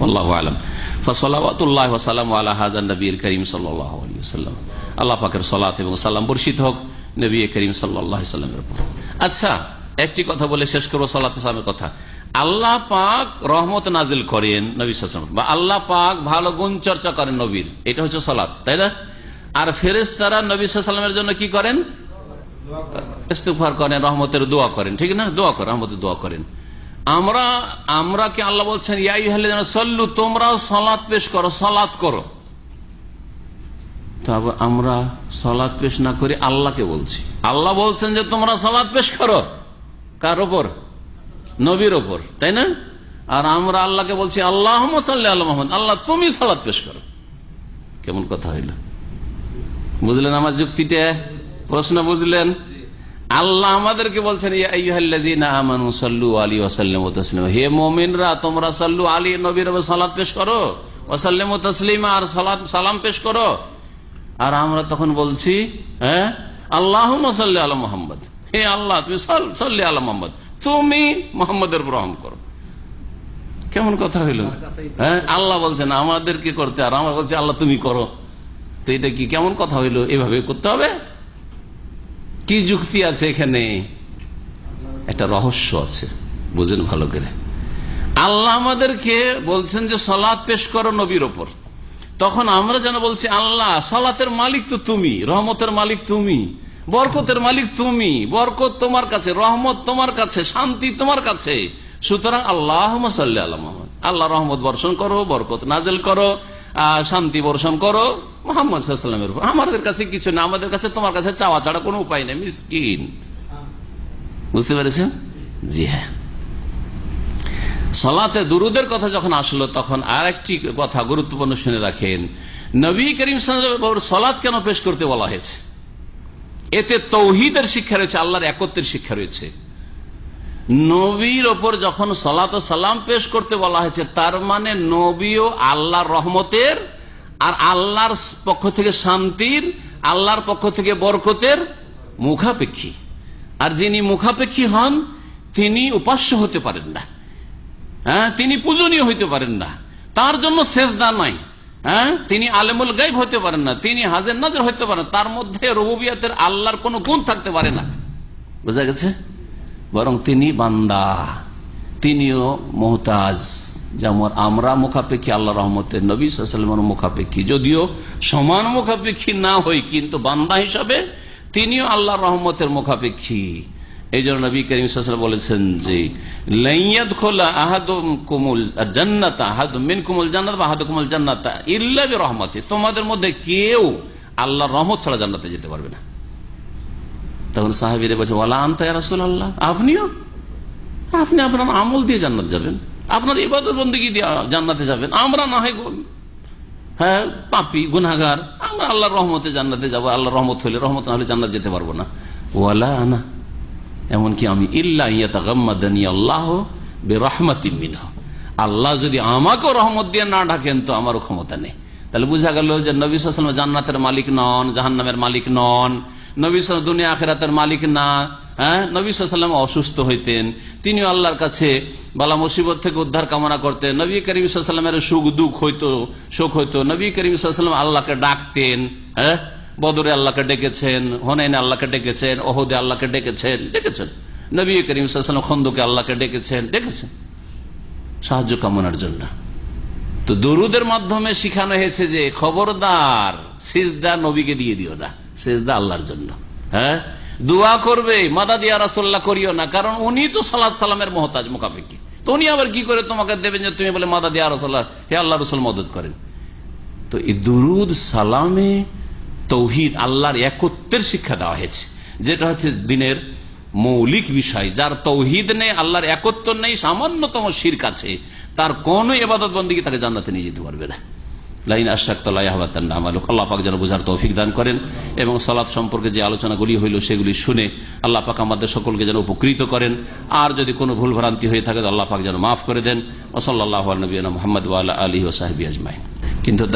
আল্লাহ হাজান নবীর আল্লাহ পাকের সলাত এবং হোক নবী সাল্লামের আচ্ছা একটি কথা বলে শেষ করব সাল্লামের কথা। আল্লাহ পাক রহমত নাজিল করেন নবী সাল্লাম বা আল্লাহ পাক ভালো গুণ চর্চা করেন নবীর। এটা হচ্ছে সলাৎ তাই না? আর ফেরেস তারা নবী সাল্লামের জন্য কি করেন? করেন, রহমতের দোয়া করেন, ঠিক না? দোয়া করেন, রহমতের দোয়া করেন। আমরা আমরা কি আল্লাহ বলছেন ইয়াই হলে সল্লু তোমরাও সলাৎ পেশ করো সলাৎ করো। তারপর আমরা সলাৎ পেশ না করে আল্লাহকে বলছি। আল্লাহ বলছেন যে তোমরা সলাৎ পেশ করো। কার ওপর নবীর ওপর তাই না? আর আমরা আল্লাহকে বলছি আল্লাহ আল্লাহ আল্লাহ তুমি সলাৎ পেশ করো। কেমন কথা হইল? বুঝলেন আমার যুক্তিটা? প্রশ্ন বুঝলেন? আল্লাহ আমাদেরকে বলছেন হে মোমিনরা তোমরা সাল্লু আলী নবীর সালাদ পেশ করো ওসাল্লাম তসলিম আর সালাম পেশ করো। আর আমরা তখন বলছি হ্যাঁ আল্লাহ সাল্লি আলা মোহাম্মদ। হে আল্লাহ তুমি সাল্লি আলা মোহাম্মদ। তুমি মোহাম্মদের গ্রহণ করো। কেমন কথা হইল? হ্যাঁ আল্লাহ বলছেন আমাদেরকে করতে আর আমরা বলছি আল্লাহ তুমি করো। তো এটা কি কেমন কথা হইল? এভাবে করতে হবে? কি যুক্তি আছে এখানে? একটা রহস্য আছে, বুঝেন ভালো করে। আল্লাহ আমাদেরকে বলছেন যে সলাৎ পেশ করো নবীর ওপর। তখন আমরা যেন বলছি, আল্লাহ, সলাতের মালিক তো তুমি, রহমতের মালিক তুমি, বরকতের মালিক তুমি, বরকত তোমার কাছে, রহমত তোমার কাছে, শান্তি তোমার কাছে। সুতরাং আল্লাহ আল্লাহ আল্লাহ রহমত বর্ষণ করো, বরকত নাজেল করো শান্তি বর্ষণ করো। মোহাম্মদ সাল্লামের উপর। আমাদের কাছে কিছু না, আমাদের কাছে তোমার কাছে চাওয়া ছাড়া কোনো উপায় নেই। মিসকিন। বুঝতে পেরেছেন? জি হ্যাঁ। সলাতে দুরুদের কথা যখন আসলো, তখন আর একটি কথা গুরুত্বপূর্ণ শুনে রাখেন। নবী করিম সলাদ কেন পেশ করতে বলা হয়েছে? এতে তৌহিদের শিক্ষা রয়েছে, আল্লাহর একত্রের শিক্ষা রয়েছে। নবীর ওপর যখন সলাত সালাম পেশ করতে বলা হয়েছে, তার মানে নবী ও আল্লাহর রহমতের আর আল্লাহর পক্ষ থেকে শান্তির, আল্লাহর পক্ষ থেকে বরকতের মুখাপেক্ষী। আর যিনি মুখাপেক্ষী হন, তিনি উপাস্য হতে পারেন না। হ্যাঁ তিনি পূজনীয় হইতে পারেন না। তার জন্য শেষদা নাই। হ্যাঁ তিনি আলেমুল গাইব হতে পারেন না। তিনি হাজের নজর হইতে পারেন তার মধ্যে রবুবিয়াতের আল্লাহর কোন গুণ থাকতে পারে না। বোঝা গেছে? বরং তিনি বান্দা। তিনিও মোহতাজ। যেমন আমরা মুখাপেক্ষী আল্লাহ রহমতের নবী সাল্লামের মুখাপেক্ষী। যদিও সমান মুখাপেক্ষী না হই, কিন্তু বান্দা হিসাবে তিনিও আল্লাহ রহমতের মুখাপেক্ষী। এই জন্য নবী করিম বলেছেন যে লাইয়াদ খোলা আহাদম কুমুল জান্নাত আহাদ মিন কুমুল জান্নাত বা আহাদ কুমুল জান্নাত ইল্লাবি রহমতে তোমাদের মধ্যে কেউ আল্লাহ রহমত ছাড়া জান্নাতে যেতে পারবে না। তখন সাহাবিরে বলছে ওলা আনতা রাসুল আল্লাহ আপনিও? আপনি আপনার আমল দিয়ে জান্নাত যাবেন। আপনার ইবাদত বন্দী দিয়ে জান্নাতে যাবেন। আমরা না হয় হ্যাঁ পাপি গুনাগার আমরা আল্লাহর রহমতে জান্নাতে যাব। আল্লাহ রহমত হলে রহমত, না হলে জান্নাত যেতে পারব না। ওয়ালা আনা। এমনকি আমি ইল্লাহানি আল্লাহ বেরহমাতি মিনহ। আল্লাহ যদি আমাকেও রহমত দিয়ে না ডাকেন, তো আমারও ক্ষমতা নেই। তাহলে বুঝা গেল যে নবী সাল্লাম জান্নাতের মালিক নন, জাহান্নামের মালিক নন। নবী দুনিয়া আখেরাতের মালিক না। হ্যাঁ? নবী সাল্লাম অসুস্থ হইতেন। তিনিও আল্লাহর কাছে বালা মুসিবত থেকে উদ্ধার কামনা করতেন। নবী করিম সাল্লামের সুখ, দুঃখ হইতো, শোক হইতো। নবী করিম সাল্লাম আল্লাহকে ডাকতেন হ্যাঁ? বদরে আল্লাহকে ডেকেছেন, হনাইনে আল্লাহকে ডেকেছেন, ওহদে আল্লাহকে ডেকেছেন ডেকেছেন। নবী করিম সাল্লাম খন্দকে আল্লাহকে ডেকেছেন ডেকেছেন। সাহায্য কামনার জন্য। তো দরুদের মাধ্যমে শিখানো হয়েছে যে খবরদার সিজদা নবীকে দিয়ে দিও না। সেজদা আল্লাহর জন্য। হ্যাঁ? দোয়া করবে, মাদা দিয়া রাসোল্লাহ করিও না, কারণ উনি তো সালাদ সালামের মহতাজ মোকাফিকি তো উনি আবার কি করে তোমাকে দেবেন যে তুমি বলে, মাদা দিয়া রসোল্লাহ হে আল্লাহ রসুল মদত করেন। তো এই দুরুদ সালামে তৌহিদ আল্লাহর একত্রের শিক্ষা দেওয়া হয়েছে, যেটা হচ্ছে দিনের মৌলিক বিষয়, যার তৌহিদ নেই, আল্লাহর একত্র নেই, সামান্যতম শির কাছে তার কোন এবাদত বন্দীকে তাকে জান্নাতে নিয়ে যেতে পারবে না। লাইন আল্লাহ পাক যেন বোঝার তৌফিক দান করেন এবং সালাদ সম্পর্কে যে আলোচনাগুলি হইল সেগুলি শুনে আল্লাহ পাক আমাদের সকলকে যেন উপকৃত করেন। আর যদি কোনো ভুল ভ্রান্তি হয়ে থাকে আল্লাহ পাক যেন মাফ করে দেন। ওসল্লাহ নবীনা মোহাম্মদ আলী ও সাহেব আজমাইন। কিন্তু